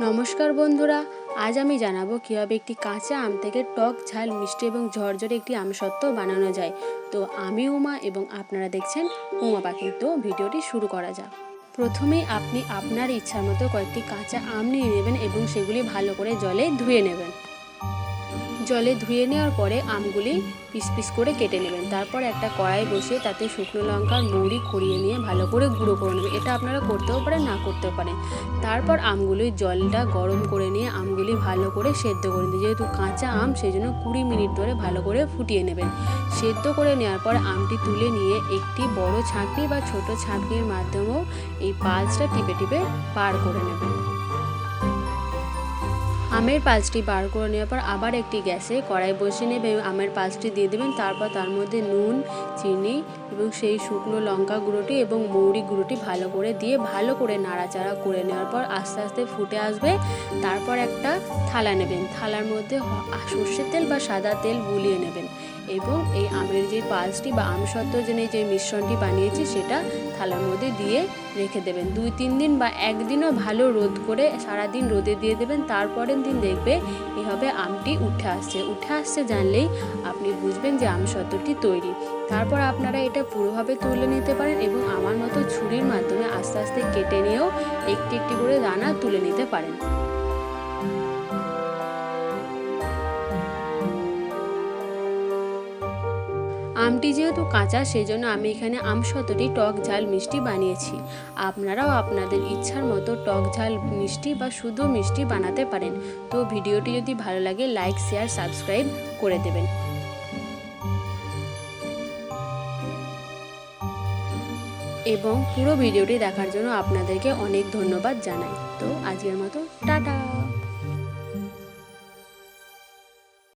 নমস্কার বন্ধুরা, আজ আমি জানাব কীভাবে একটি কাঁচা আম থেকে টক ঝাল, মিষ্টি এবং ঝরঝরে একটি আম আমসত্ত্ব বানানো যায়। তো আমি উমা এবং আপনারা দেখছেন উমা পাখি। তো ভিডিওটি শুরু করা যাক। প্রথমে আপনি আপনার ইচ্ছার মতো কয়েকটি কাঁচা আম নিয়ে নেবেন এবং সেগুলি ভালো করে জলে ধুয়ে নেবেন। জলে ধুয়ে নেওয়ার পরে আমগুলি পিস পিস করে কেটে নেবেন। তারপর একটা কড়াই বসিয়ে তাতে শুকনো লঙ্কার মৌরি খড়িয়ে নিয়ে ভালো করে গুঁড়ো করে নেবেন। এটা আপনারা করতেও পারেন, না করতেও পারেন। তারপর আমগুলির জলটা গরম করে নিয়ে আমগুলি ভালো করে সেদ্ধ করে নিন যেহেতু কাঁচা আম সেই জন্য কুড়ি মিনিট ধরে ভালো করে ফুটিয়ে নেবেন। সেদ্ধ করে নেওয়ার পর আমটি তুলে নিয়ে একটি বড় ছাঁকনি বা ছোট ছাঁকনির মাধ্যমেও এই পালসটা টিপে টিপে পার করে নেবেন। আমের পাঁচটি বার করে নেওয়ার পর আবার একটি গ্যাসে কড়াই বসিয়ে নেবে আমের পাঁচটি দিয়ে দেবেন। তারপর তার মধ্যে নুন, চিনি এবং সেই শুকনো লঙ্কা গুঁড়োটি এবং মৌরি গুঁড়োটি ভালো করে দিয়ে ভালো করে নাড়াচাড়া করে নেওয়ার পর আস্তে আস্তে ফুটে আসবে। তারপর একটা থালা নেবেন। থালার মধ্যে সর্ষের তেল বা সাদা তেল বুলিয়ে নেবেন। এবং এই আমের যে পালসটি বা আমসত্ত্ব জন্য যে মিশ্রণটি বানিয়েছি, সেটা থালার মধ্যে দিয়ে রেখে দেবেন। দুই, তিন দিন বা একদিনও ভালো রোদ করে সারাদিন রোদে দিয়ে দেবেন। তারপরের দিন দেখবে এভাবে আমটি উঠে আসছে। উঠে আসছে জানলেই আপনি বুঝবেন যে আমসত্ত্বটি তৈরি। তারপর আপনারা এটা পুরোভাবে তুলে নিতে পারেন এবং আমার মতো ছুরির মাধ্যমে আস্তে আস্তে কেটে নিয়েও একটি একটি করে দানা তুলে নিতে পারেন। আমটি যেহেতু কাঁচা সেই জন্য আমি এখানে আম শতটি, টক ঝাল মিষ্টি বানিয়েছি। আপনারাও আপনাদের ইচ্ছার মতো টক ঝাল মিষ্টি বা শুধু মিষ্টি বানাতে পারেন। তো ভিডিওটি যদি ভালো লাগে, লাইক, শেয়ার, সাবস্ক্রাইব করে দেবেন। এবং পুরো ভিডিওটি দেখার জন্য আপনাদেরকে অনেক ধন্যবাদ জানাই। তো আজকের মতো, টাটা!